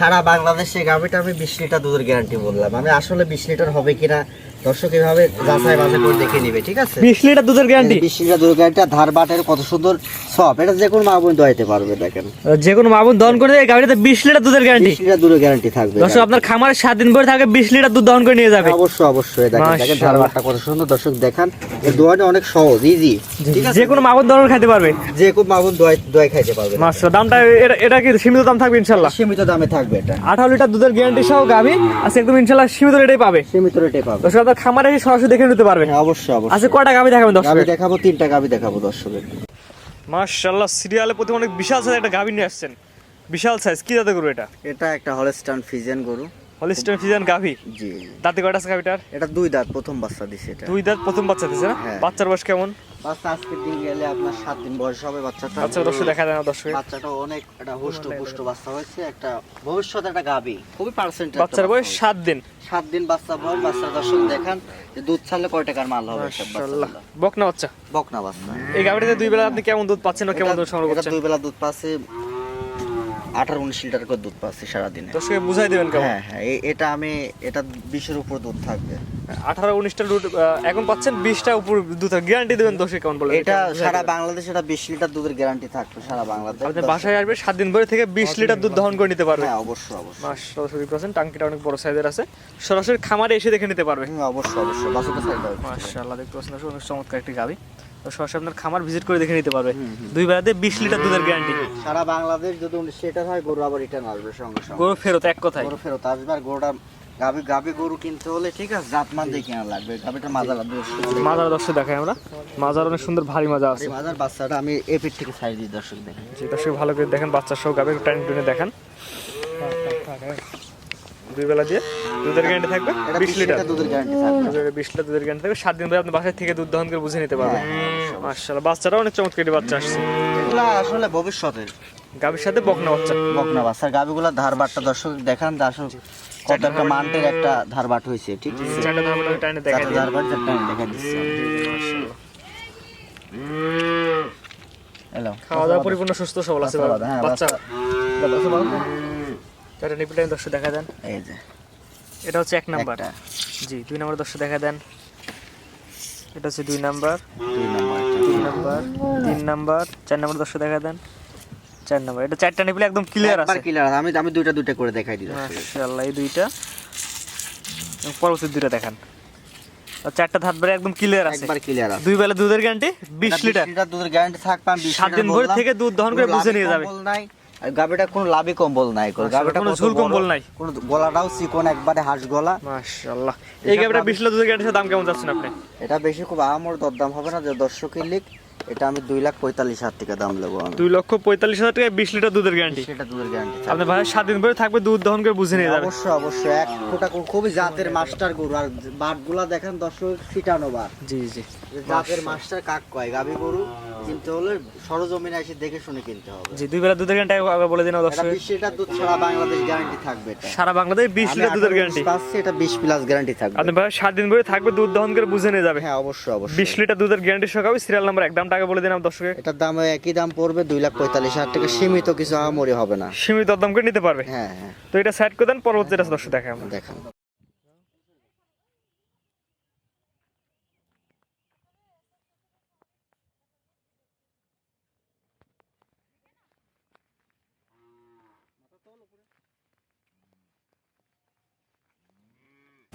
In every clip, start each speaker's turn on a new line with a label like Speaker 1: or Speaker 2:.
Speaker 1: সারা বাংলাদেশে গাভিটা আমি বিশ লিটার দুধের গ্যারান্টি বললাম। আমি আসলে বিশ লিটার হবে কিনা দর্শক এভাবে যাচাই বাছাই করে দেখে নিবে ঠিক আছে?
Speaker 2: বিশ লিটার দুধের গ্যারান্টি
Speaker 1: বিশ লিটার দুধের গ্যারান্টি ধার বাটের কত সুন্দর সব এটা যে কোনো মা বোন পারবে দেখেন।
Speaker 2: যে কোনো মাবুন দহন করে এই গাড়িতে বিশ লিটার দুধের গ্যারান্টি
Speaker 1: বিশ লিটার দুধের গ্যারান্টি থাকবে
Speaker 2: দর্শক আপনার খামারে সাত দিন পরে থাকে বিশ লিটার দুধ দহন করে নিয়ে যাবে।
Speaker 1: অবশ্যই অবশ্যই দেখেন দেখেন ধার বাটটা কত সুন্দর। দর্শক দেখান এই দোয়াটা অনেক সহজ ইজি ঠিক আছে?
Speaker 2: যে কোনো মাবুন দহন খাইতে পারবে।
Speaker 1: যে কোনো মা বোন দোয়াই দোয়াই খাইতে পারবে
Speaker 2: দামটা এটা এটা কি সীমিত দাম থাকবে ইনশাল্লাহ
Speaker 1: সীমিত দামে থাকবে এটা।
Speaker 2: আঠারো লিটার দুধের গ্যারান্টি সহ গাভি আছে একদম ইনশাল্লাহ সীমিত রেটেই পাবে।
Speaker 1: সীমিত রেটে পাবে।
Speaker 2: দর্শক আপনার খামারে এসে সরাসরি দেখে নিতে পারবে
Speaker 1: হ্যাঁ অবশ্যই অবশ্যই।
Speaker 2: আচ্ছা কয়টা গাভি দেখাবেন দর্শক?
Speaker 1: আমি দেখাবো তিনটা গাবি দেখাবো দর্শকের
Speaker 2: মাশাআল্লাহ সিরিয়ালে প্রতি অনেক বিশাল সাইজ একটা গাভি নিয়ে আসছেন। বিশাল সাইজ কি দাদা গরু এটা?
Speaker 1: এটা একটা হলস্টান ফিজিয়ান গরু।
Speaker 2: হলিস্টার ফিজিয়ান গাভি?
Speaker 1: জি।
Speaker 2: দাঁতে কয়টা আছে গাভিটার?
Speaker 1: এটা দুই দাঁত প্রথম বাচ্চা দিছে এটা।
Speaker 2: দুই দাঁত প্রথম বাচ্চা দিছে না?
Speaker 1: হ্যাঁ।
Speaker 2: বাচ্চার বয়স কেমন?
Speaker 1: বাচ্চা আজকের দিন গেলে আপনার সাত দিন বয়স হবে বাচ্চাটা।
Speaker 2: আচ্ছা দর্শক দেখা যায় না দর্শক
Speaker 1: বাচ্চাটা অনেক একটা হুষ্ট পুষ্ট বাচ্চা হয়েছে একটা ভবিষ্যৎ একটা গাবি। খুবই পার্সেন্ট
Speaker 2: বাচ্চার বয়স সাত দিন।
Speaker 1: সাত দিন বাচ্চা বয়স বাচ্চা দর্শক দেখান যে দুধ ছাড়লে কয় টাকার মাল হবে।
Speaker 2: বকনা বাচ্চা।
Speaker 1: বকনা বাচ্চা।
Speaker 2: এই গাভিটাতে দুই বেলা আপনি কেমন দুধ পাচ্ছেন না কেমন দুধ সংগ্রহ করছেন?
Speaker 1: দুই বেলা দুধ পাচ্ছে আঠারো উনিশ লিটার করে দুধ পাচ্ছি সারাদিনে।
Speaker 2: দর্শকে বুঝাই দেবেন কেমন?
Speaker 1: হ্যাঁ হ্যাঁ এটা আমি এটা বিশের উপর দুধ থাকবে।
Speaker 2: আঠারো উনিশটা দুধ এখন পাচ্ছেন বিশটা উপর দুধ গ্যারান্টি দেবেন কেমন বলে।
Speaker 1: এটা সারা বাংলাদেশে এটা বিশ লিটার দুধের গ্যারান্টি থাকবে সারা বাংলাদেশ।
Speaker 2: আপনি বাসায় আসবে সাত দিন পরে থেকে বিশ লিটার দুধ দহন করে নিতে পারবে।
Speaker 1: হ্যাঁ অবশ্যই অবশ্যই।
Speaker 2: পাচ্ছেন টাঙ্কিটা অনেক বড় সাইজের আছে। সরাসরি খামারে এসে দেখে নিতে পারবে।
Speaker 1: হুম, অবশ্যই অবশ্যই। দাও
Speaker 2: মাশাআল্লাহ দেখতে পাচ্ছেন অনেক চমৎকার একটি গাবি। সরাসরি আপনার খামার ভিজিট করে দেখে নিতে পারবে। দুই বেলাতে বিশ লিটার দুধের গ্যারান্টি
Speaker 1: সারা বাংলাদেশ যদি উনিশ লিটার হয় গরু আবার রিটার্ন আসবে সঙ্গে সঙ্গে।
Speaker 2: গরু ফেরত এক কথায়।
Speaker 1: গরু ফেরত আসবে আর গরুটা গাবি গাবি গরু কিনতে হলে ঠিক আছে জাতমান দিয়ে কেনা লাগবে। গাবিটা মাজার
Speaker 2: মাজার দর্শক দেখায় আমরা। মাজার অনেক সুন্দর ভারী মাজা আছে।
Speaker 1: মাজার বাচ্চাটা আমি থেকে দিই দর্শক দেখেন।
Speaker 2: যে দর্শক ভালো করে দেখেন বাচ্চার সহ গাবে টাইম টুনে দেখেন। দুই বেলা দিয়ে দুধের গ্যারান্টি থাকবে বিশ লিটার
Speaker 1: দুধের গ্যারান্টি থাকবে।
Speaker 2: বিশ লিটার দুধের গ্যারান্টি থাকবে। সাত দিন পরে আপনি বাসায় থেকে দুধ দহন করে বুঝে নিতে পারবেন। মাশাআল্লাহ বাচ্চাটা অনেক চমৎকার বাচ্চা আসছে।
Speaker 1: এগুলা আসলে ভবিষ্যতের।
Speaker 2: গাভীর সাথে বকনা বাচ্চা।
Speaker 1: বকনা বাচ্চার গাবিগুলা ধারবাটটা দর্শক দেখান দর্শক কত একটা মান্টের একটা ধারবাট হয়েছে ঠিক আছে?
Speaker 2: চারটা ধারবাটা টাইনে দেখা
Speaker 1: চারটা ধারবাট চারটা আমি দেখা দিচ্ছি। হ্যালো
Speaker 2: খাওয়া দাওয়া পরিপূর্ণ সুস্থ সবল আছে
Speaker 1: বাচ্চা, হ্যাঁ,
Speaker 2: বাচ্চা। নিপিল লাইন দর্শক দেখা দেন।
Speaker 1: এই যে।
Speaker 2: এটা হচ্ছে এক নাম্বার। জি দুই নাম্বার দর্শক দেখা দেন। এটা হচ্ছে দুই নাম্বার।
Speaker 1: দুই নাম্বার।
Speaker 2: তিন নাম্বার। চার নাম্বার দর্শক দেখা দেন। চার নাম্বার এটা চারটা নিপিলে একদম ক্লিয়ার আছে।
Speaker 1: ক্লিয়ার আমি আমি দুইটা দুইটা করে দেখাই দর্শক।
Speaker 2: মাশাআল্লাহ এই দুইটা। পরবর্তী দুইটা দেখান। চারটা ধাত বেড়ে একদম ক্লিয়ার আছে।
Speaker 1: একবার ক্লিয়ার আছে।
Speaker 2: দুই বেলা দুধের গ্যারান্টি বিশ
Speaker 1: এটা
Speaker 2: লিটার।
Speaker 1: লিটার দুধের গ্যারান্টি থাকবে আমি 20
Speaker 2: সাত দিন ভোর। থেকে দুধ দহন করে বুঝে নিয়ে যাবে।
Speaker 1: নাই। আর গাবিটা কোনো লাভি কম্বল নাই
Speaker 2: মাশাআল্লাহ, কোনো ঝুল কম্বল নাই।
Speaker 1: কোনো গলাটাও চিকন একবারে হাঁস গলা।
Speaker 2: মাশাআল্লাহ। এই গাবিটা বিশ লিটার দুধের গ্যারান্টির দাম কেমন যাচ্ছেন আপনি?
Speaker 1: এটা বেশি খুব আমর দরদাম হবে না যে দর্শকের লিখ এটা আমি দুই লাখ পঁয়তাল্লিশ হাজার টাকা দাম নেব আমি।
Speaker 2: দুই লক্ষ পঁয়তাল্লিশ হাজার টাকায় বিশ লিটার দুধের গ্যারান্টি
Speaker 1: সেটা দুধের গ্যারান্টি
Speaker 2: আপনার ভাই সাত দিন পরে থাকবে দুধ দহন করে বুঝে নিয়ে যাবে।
Speaker 1: অবশ্যই অবশ্যই। এক ফোটা করে খুবই জাতের মাস্টার গরু। আর বাটগুলা দেখেন দর্শক ছিটানো বাট
Speaker 2: জি জি।
Speaker 1: জাতের মাস্টার। কাক কয়? গাবি গরু কিনতে হলে সরজমিনে এসে দেখে শুনে কিনতে হবে।
Speaker 2: জি দুই বেলা দুধের গ্যারান্টি আবার বলে দিন দর্শক
Speaker 1: বিশ লিটার দুধ ছাড়া বাংলাদেশ গ্যারান্টি থাকবে এটা।
Speaker 2: সারা বাংলাদেশ বিশ লিটার দুধের গ্যারান্টি
Speaker 1: এটা বিশ প্লাস গ্যারান্টি থাকবে।
Speaker 2: আপনার ভাই সাত দিন পরে থাকবে দুধ দহন করে বুঝে নিয়ে যাবে।
Speaker 1: হ্যাঁ অবশ্যই অবশ্যই।
Speaker 2: বিশ লিটার দুধের গ্যারান্টি সকাবে সিরিয়াল নাম্বার একদম টাকা বলে দিলাম দর্শকের দর্শকে।
Speaker 1: এটার দাম একই দাম পড়বে দুই লাখ পঁয়তাল্লিশ হাজার টাকা। সীমিত কিছু আহামরি হবে না।
Speaker 2: সীমিত দাম করে নিতে পারবে?
Speaker 1: হ্যাঁ হ্যাঁ।
Speaker 2: তো এটা সাইড করে দেন পরবর্তী এটা দর্শক দেখা দেখান
Speaker 1: দেখেন।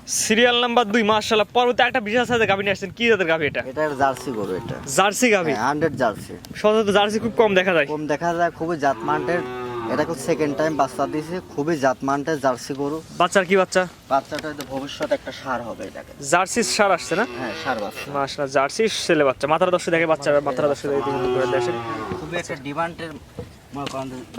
Speaker 2: সিরিয়াল নাম্বার দুই মার্শাল্লাহ পরবর্তী একটা বিশাল সাইজের গাভি নিয়ে আসছেন কি জাতের গাভি এটা
Speaker 1: এটা জার্সি গরু এটা
Speaker 2: জার্সি গাভি
Speaker 1: হান্ড্রেড জার্সি
Speaker 2: সচরাচর জার্সি খুব কম দেখা যায়
Speaker 1: কম দেখা যায় খুবই জাতমানটের এটা খুব সেকেন্ড টাইম বাচ্চা দিয়েছে খুবই জাতমানটের জার্সি গরু
Speaker 2: বাচ্চার কি বাচ্চা
Speaker 1: বাচ্চাটা হয়তো ভবিষ্যতে একটা সার হবে এটাকে
Speaker 2: জার্সি সার আসছে না
Speaker 1: হ্যাঁ সার বাচ্চা
Speaker 2: মার্শাল্লাহ জার্সি ছেলে বাচ্চা মাথার দর্শক দেখে বাচ্চা মাথার দর্শক দেখে করে দেশে
Speaker 1: খুবই একটা ডিমান্ডের মনে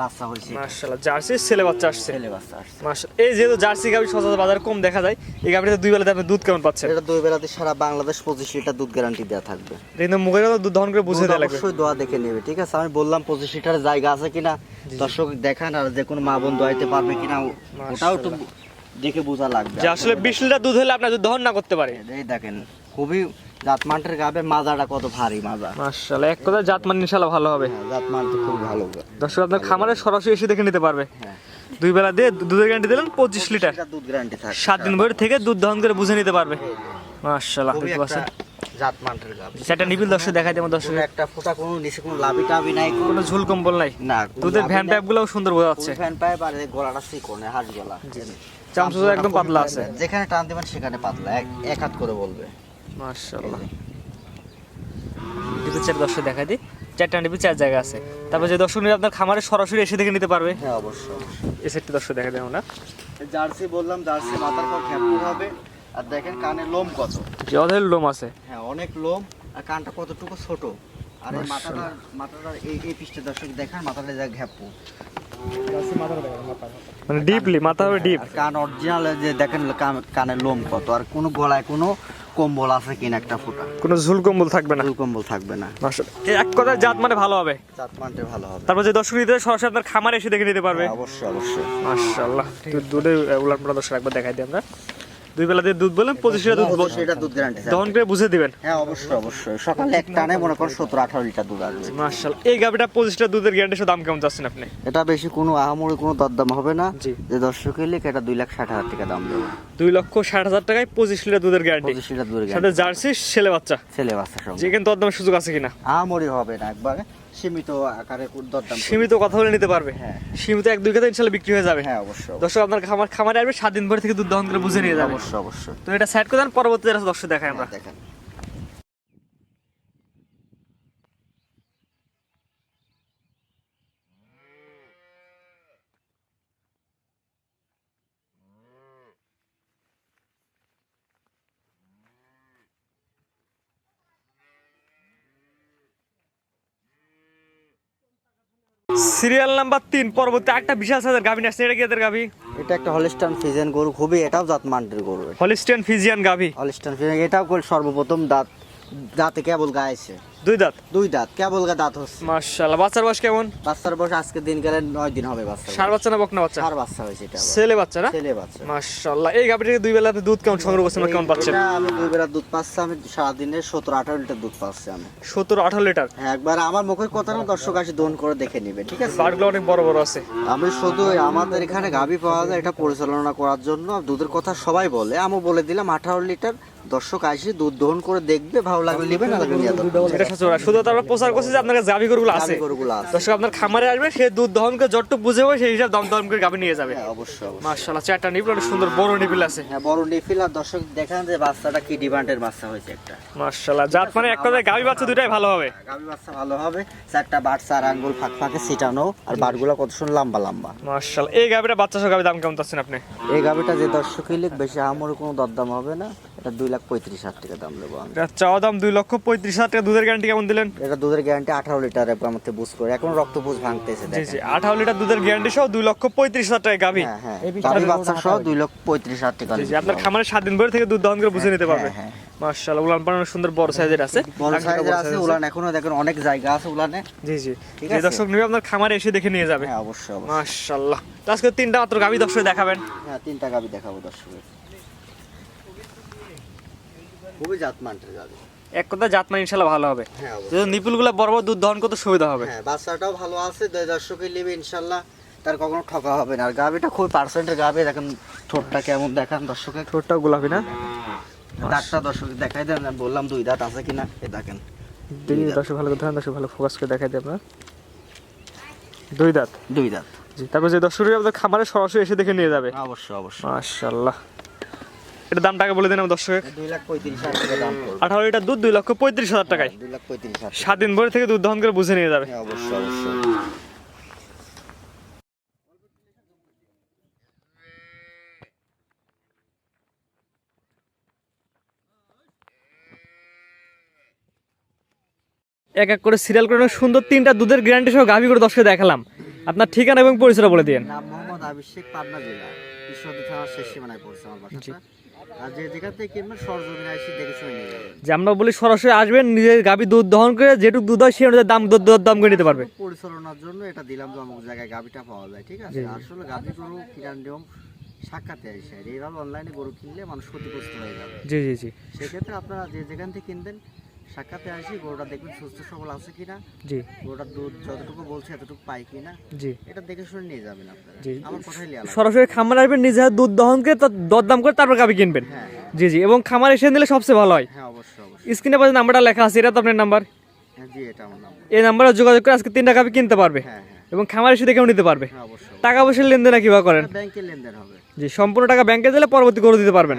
Speaker 1: বাচ্চা হয়েছে এটা।
Speaker 2: জার্সি ছেলে বাচ্চা আসছে।
Speaker 1: ছেলে বাচ্চা আসছে।
Speaker 2: মার্শাল্লাহ এই যেহেতু জার্সি গাভি সচরাচর বাজারে কম দেখা যায় এই গাভিটা দুই বেলাতে আপনি দুধ কেমন পাচ্ছেন?
Speaker 1: এটা দুই বেলাতে সারা বাংলাদেশ লিটার দুধ গ্যারান্টি দেওয়া থাকবে।
Speaker 2: কিন্তু মুখের কথা দুধ দহন করে বুঝে
Speaker 1: দুধ
Speaker 2: দেওয়া লাগবে।
Speaker 1: অবশ্যই দোয়া দেখে নেবে ঠিক আছে? আমি বললাম পঁচিশ লিটার জায়গা আছে কিনা দর্শক দেখান আর যে কোনো মা বোন দোয়াইতে পারবে কিনা ওটাও একটু দেখে বোঝা লাগবে
Speaker 2: যে আসলে বিশ লিটার দুধ হলে আপনার দহন না করতে পারে।
Speaker 1: এই দেখেন খুবই জাতমানটের গাবে মাজাটা কত ভারী মাজা।
Speaker 2: মার্শাল্লাহ এক কথা জাত মান ইনশাল্লাহ ভালো হবে।
Speaker 1: হ্যাঁ, জাতমান তো খুব ভালো।
Speaker 2: দর্শক আপনার খামারে সরাসরি এসে দেখে নিতে পারবে।
Speaker 1: হ্যাঁ।
Speaker 2: দুই বেলা দিয়ে দুধের গ্যারান্টি দিলেন পঁচিশ লিটার।
Speaker 1: দুধ গ্যারান্টি থাকে
Speaker 2: সাত দিন ভরে থেকে দুধ দহন করে বুঝে নিতে পারবে। মাশাল্লাহ
Speaker 1: খুবই
Speaker 2: দেখতে
Speaker 1: একটা
Speaker 2: পাচ্ছেন
Speaker 1: জাতমানের গাভী
Speaker 2: চারটা নিবিল দর্শক দেখাই দেবো দর্শক।
Speaker 1: একটা ফোঁটা কোনো নিচে কোনো লাভি টাভি নাই কোনো
Speaker 2: কোনো ঝুল কম্বল নাই।
Speaker 1: না
Speaker 2: দুধের ভ্যান প্যাপগুলো সুন্দর বোঝা যাচ্ছে।
Speaker 1: ফ্যান পাইপ আর গলাটা চিকনে হাড় গলা।
Speaker 2: চামচুটা একদম পাতলা আছে।
Speaker 1: যেখানে টান দিবেন সেখানে পাতলা। এক হাত করে বলবে।
Speaker 2: মাশাল্লাহ নিবিল চার দর্শক দেখাই দিই। চারটা নিবিল চার জায়গা আছে। তারপর যে দর্শক আপনার খামারে সরাসরি এসে দেখে নিতে পারবে।
Speaker 1: হ্যাঁ অবশ্যই
Speaker 2: এই সেটটি দর্শক দেখা দেবো না
Speaker 1: জার্সি বললাম জার্সি মাথার পর খ্যাপুর হবে। আর দেখেন কানে লোম কত।
Speaker 2: জলের লোম আছে।
Speaker 1: হ্যাঁ অনেক লোম। আর কানটা কতটুকু ছোট। আর এই মাথাটা মাথাটা এই এই দর্শক মাথাটা যা ঘ্যাপু।
Speaker 2: মানে ডিপলি মাথা হবে ডিপ
Speaker 1: কান অরিজিনাল যে দেখেন কান- কানের লোম কত। আর কোনো গলায় কোনো কম্বল আছে কিনা একটা ফোঁটা।
Speaker 2: কোনো ঝুল কম্বল থাকবে না।
Speaker 1: ফুল কম্বল থাকবে না।
Speaker 2: এক কথায় জাত মানে ভালো হবে।
Speaker 1: মানতে ভালো হবে।
Speaker 2: তারপর যে দর্শক নিতে সরাসরি আপনার খামারে এসে দেখে নিতে পারবে।
Speaker 1: হ্যাঁ, অবশ্যই অবশ্যই।
Speaker 2: মাশাআল্লাহ। দুধে উলান পালা দর্শক একবার দেখাই দিই আমরা। দুই বেলা দুধ বলেন পঁচিশ লিটার দুধ
Speaker 1: এটা দুধ গ্যারান্টি
Speaker 2: দহন করে বুঝে দিবেন।
Speaker 1: হ্যাঁ অবশ্যই অবশ্যই। সকালে এক টানে মনে করেন সতেরো আঠারো লিটার দুধ আসবে।
Speaker 2: মাশাআল্লাহ এই গাবিটা পঁচিশ লিটার দুধের গ্যারান্টি দাম কেমন চাচ্ছেন আপনি?
Speaker 1: এটা বেশি কোনো আহামরি কোনো দরদাম হবে না। যে দর্শক এলে এটা দুই লাখ ষাট হাজার টাকা দাম দেবো।
Speaker 2: দুই লক্ষ ষাট হাজার টাকায় পঁচিশ লিটার দুধের গ্যারান্টি
Speaker 1: পঁচিশ লিটার দুধ
Speaker 2: সাথে জার্সি ছেলে বাচ্চা।
Speaker 1: ছেলে বাচ্চা সব
Speaker 2: যে দরদামের সুযোগ আছে কিনা?
Speaker 1: আহামরি হবে না একবারে। সীমিত আকারে দরদাম
Speaker 2: সীমিত কথা বলে নিতে পারবে।
Speaker 1: হ্যাঁ।
Speaker 2: সীমিত এক দুই কথা ইনশাল্লাহ বিক্রি হয়ে যাবে।
Speaker 1: হ্যাঁ অবশ্যই
Speaker 2: দর্শক আপনার খামার খামারে আসবে সাত দিন পরে থেকে দুধ দহন করে বুঝে নিয়ে যাবে।
Speaker 1: অবশ্যই অবশ্যই।
Speaker 2: তো এটা সাইড করে দেন পরবর্তী দর্শক দেখায় আমরা।
Speaker 1: হ্যাঁ, দেখেন।
Speaker 2: সিরিয়াল নাম্বার তিন পরবর্তী একটা বিশাল সাইজের গাভি আসছে এটা কি এদের গাভি?
Speaker 1: এটা একটা হলিস্টান ফিজিয়ান গরু খুবই এটাও জাত মান্ডের গরু
Speaker 2: হলিস্টান ফিজিয়ান গাভী।
Speaker 1: হলিস্টান ফিজিয়ান এটাও সর্বপ্রথম দাঁত দাঁতে কেবল গায়েছে
Speaker 2: দুই দাঁত?
Speaker 1: দুই দাঁত কেবল গা দাঁত হচ্ছে।
Speaker 2: মাশাআল্লাহ। বাচ্চার বয়স কেমন?
Speaker 1: বাচ্চার বয়স আজকে দিন গেলে নয় দিন হবে বাচ্চা
Speaker 2: সার বাচ্চা না বকনা বাচ্চা?
Speaker 1: চার বাচ্চা হয়েছে এটা
Speaker 2: ছেলে বাচ্চা না?
Speaker 1: ছেলে বাচ্চা।
Speaker 2: মাশাআল্লাহ। এই গাভিটাকে দুই বেলাতে দুধ কেমন সংগ্রহ করছেন বা কেমন পাচ্ছেন?
Speaker 1: আমি দুই বেলা দুধ পাচ্ছি আমি সারাদিনে সতেরো আঠারো লিটার দুধ পাচ্ছি আমি।
Speaker 2: সত্তর আঠারো লিটার?
Speaker 1: হ্যাঁ একবার আমার মুখের কথা না দর্শক আসে দোন করে দেখে নিবে ঠিক আছে?
Speaker 2: বারগুলো অনেক বড় বড় আছে।
Speaker 1: আমি শুধু আমাদের এখানে গাভী পাওয়া যায় এটা পরিচালনা করার জন্য। দুধের কথা সবাই বলে আমি বলে দিলাম আঠারো লিটার দর্শক আসে দুধ দহন করে দেখবে ভালো লাগলে নেবে না লাগলে নিয়ে যাবে
Speaker 2: এটা সচরাচর শুধু তারপর প্রচার করছে যে আপনার গাভি গরুগুলো আছে। দর্শক আপনার খামারে আসবে সে দুধ দহন করে যতটুকু বুঝে হবে সেই হিসাব দম দম করে গাভি নিয়ে যাবে।
Speaker 1: হ্যাঁ অবশ্যই
Speaker 2: মাশাআল্লাহ চারটা অনেক সুন্দর বড় আছে।
Speaker 1: হ্যাঁ বড় আর দর্শক দেখান যে বাচ্চাটা কি ডিমান্ডের বাচ্চা হয়েছে একটা।
Speaker 2: মাশাআল্লাহ জাত মানে এক কথায় গাভি বাচ্চা দুটাই ভালো হবে।
Speaker 1: গাভী বাচ্চা ভালো হবে চারটা বাট চার আঙ্গুল ফাঁক ফাঁকে ছিটানো আর বাটগুলো কত সুন্দর লম্বা লম্বা।
Speaker 2: মাশাআল্লাহ এই গাভিটা বাচ্চা সহ গাভি দাম কেমন চাচ্ছেন আপনি?
Speaker 1: এই গাভীটা যে দর্শক ইলিক বেশি আমার কোনো দরদাম হবে না এটা দুই লাখ পঁয়ত্রিশ হাজার টাকা দাম দেবো আমি।
Speaker 2: চাওয়া দাম দুই লক্ষ পঁয়ত্রিশ হাজার টাকা দুধের গ্যারান্টি কেমন দিলেন?
Speaker 1: এটা দুধের গ্যারান্টি আঠারো লিটার আমাকে বুঝ করে। এখন রক্ত বুঝ ভাঙতেছে
Speaker 2: জি জি আঠারো লিটার দুধের গ্যারান্টি সহ দুই লক্ষ পঁয়ত্রিশ হাজার টাকা গাভি।
Speaker 1: হ্যাঁ হ্যাঁ। বাচ্চা সহ দুই লক্ষ পঁয়ত্রিশ হাজার টাকা
Speaker 2: জি আপনার খামারে সাত দিন ভরে থেকে দুধ দহন করে বুঝে নিতে পারবে।
Speaker 1: হ্যাঁ,
Speaker 2: মাশাআল্লাহ উলান সুন্দর বড় সাইজের আছে।
Speaker 1: বড় সাইজের আছে উলান এখনও দেখেন অনেক জায়গা আছে উলানে।
Speaker 2: জি জি।
Speaker 1: ঠিক আছে?
Speaker 2: দর্শক নিবে আপনার খামারে এসে দেখে নিয়ে যাবে।
Speaker 1: হ্যাঁ অবশ্যই অবশ্যই।
Speaker 2: মাশাআল্লাহ। আজকে তিনটা মাত্র গাভি দর্শক দেখাবেন।
Speaker 1: হ্যাঁ তিনটা গাভী দেখাবো দর্শকের খুবই জাতমানের গাভী
Speaker 2: এক কথা জাত মানে ইনশাআল্লাহ ভালো হবে।
Speaker 1: হ্যাঁ
Speaker 2: যদি নিপুলগুলো বড় বড় দুধ দহন করতে সুবিধা হবে।
Speaker 1: হ্যাঁ বাচ্চাটাও ভালো আছে দ- দর্শকের নেবে ইনশাল্লাহ। তার কখনো ঠকা হবে না। আর গাভীটা খুবই পার্সেন্টের গাভী দেখেন ঠোঁটটা কেমন দেখান দর্শকের।
Speaker 2: ঠোঁটটাও গোলাপি না?
Speaker 1: দাঁতটা দর্শক দেখাই দেন বললাম দুই দাঁত আছে কিনা। এ দেখেন
Speaker 2: দেখি দর্শক ভালো করে ধরেন দর্শক ভালো ফোকাস করে দেখাই দিই আপনার। দুই দাঁত?
Speaker 1: দুই দাঁত।
Speaker 2: জি তারপর যে দর্শক আপনার খামারে সরাসরি এসে দেখে নিয়ে যাবে।
Speaker 1: অবশ্যই অবশ্যই।
Speaker 2: মাশাআল্লাহ। এটা দাম টাকা বলে দিন আমার দর্শক আঠারো লিটার দুধ দুই লক্ষ পঁয়ত্রিশ হাজার টাকায়। সাত দিন ভরে থেকে দুধ দহন করে বুঝে নিয়ে যাবে। এক এক করে সিরিয়াল করে সুন্দর তিনটা দুধের গ্যারান্টি সহ গাভি করে দশকে দেখালাম। আপনার ঠিকানা এবং পরিচয় বলে দিন
Speaker 1: নাম মোহাম্মদ আবিষেক পাবনা জেলা। ঈশ্বরদী থানার শেষ সীমানায় পড়ছে আমার বাসাটা। আর যে যেখান থেকে কিনবেন সরজমিনে এসে দেখে শুনে নিয়ে যাবেন।
Speaker 2: যে আমরা বলি সরাসরি আসবেন নিজের গাবি দুধ দহন করে যেটুকু দুধ হয় সেই অনুযায়ী দাম দুধ দুধ দাম করে নিতে পারবে।
Speaker 1: পরিচালনার জন্য এটা দিলাম যে অমুক জায়গায় গাবিটা পাওয়া যায় ঠিক আছে? আসলে গাবি গরু কিনার নিয়ম সাক্ষাতে আসে এইভাবে অনলাইনে গরু কিনলে মানুষ ক্ষতিগ্রস্ত হয়ে যাবে।
Speaker 2: জি জি জি।
Speaker 1: সেক্ষেত্রে আপনারা যে যেখান থেকে কিনবেন সাক্ষাতে আসি গরুটা দেখবেন সুস্থ সবল আছে কিনা।
Speaker 2: জি।
Speaker 1: গরুটার দুধ যতটুকু বলছে এতটুকু পাই কিনা।
Speaker 2: জি।
Speaker 1: এটা দেখে শুনে নিয়ে যাবেন আপনারা।
Speaker 2: জি।
Speaker 1: আমার কথাই লিয়া
Speaker 2: সরাসরি খামার আসবেন নিজে দুধ দহন করে তার দরদাম করে তারপর গাভি কিনবেন।
Speaker 1: হ্যাঁ
Speaker 2: জি জি এবং খামার এসে নিলে সবচেয়ে ভালো হয়।
Speaker 1: হ্যাঁ অবশ্যই অবশ্যই।
Speaker 2: স্ক্রিনে পাশে নাম্বারটা লেখা আছে এটা তো আপনার নাম্বার?
Speaker 1: হ্যাঁ জি এটা আমার নাম্বার।
Speaker 2: এই নাম্বারে যোগাযোগ করে আজকে তিনটা গাভি কিনতে পারবে
Speaker 1: হ্যাঁ হ্যাঁ।
Speaker 2: এবং খামার এসে দেখেও নিতে পারবে।
Speaker 1: হ্যাঁ অবশ্যই
Speaker 2: টাকা পয়সার লেনদেন কীভাবে করেন?
Speaker 1: এটা ব্যাংকে লেনদেন হবে।
Speaker 2: জি সম্পূর্ণ টাকা ব্যাংকে দিলে পরবর্তী করে দিতে পারবেন।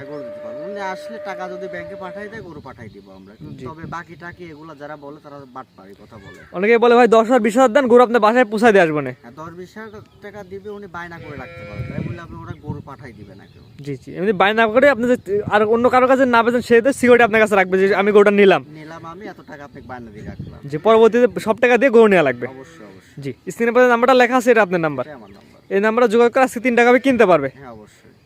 Speaker 1: উনি আসলে টাকা যদি ব্যাংকে পাঠাই দেয় গরু পাঠাই দিব আমরা। তবে বাকি টাকি এগুলো যারা বলে তারা বাট পারি কথা বলে।
Speaker 2: অনেকে বলে ভাই দশ হাজার বিশ হাজার দেন গরু আপনার বাসায় পুষাই দিয়ে আসব না
Speaker 1: হ্যাঁ দশ বিশ হাজার টাকা দিবে উনি বায়না করে রাখতে পারবে। তাই বলে আপনি ওরা গরু পাঠাই দিবে না কেউ।
Speaker 2: জি জি। এমনি বাই না করে আপনি আর অন্য কারও কাছে না বেছেন সে সিকিউরিটি আপনার কাছে রাখবে যে আমি গরুটা নিলাম।
Speaker 1: নিলাম আমি এত টাকা আপনাকে বায়না দিয়ে রাখলাম।
Speaker 2: যে পরবর্তীতে সব টাকা দিয়ে গরু নেওয়া লাগবে।
Speaker 1: অবশ্যই অবশ্যই।
Speaker 2: জি স্ক্রিনে পাশে নাম্বারটা লেখা আছে এটা আপনার নাম্বার
Speaker 1: নাম্বার
Speaker 2: এই নাম্বারে যোগাযোগ করে আজকে তিন টাকা কিনতে পারবে।
Speaker 1: হ্যাঁ অবশ্যই।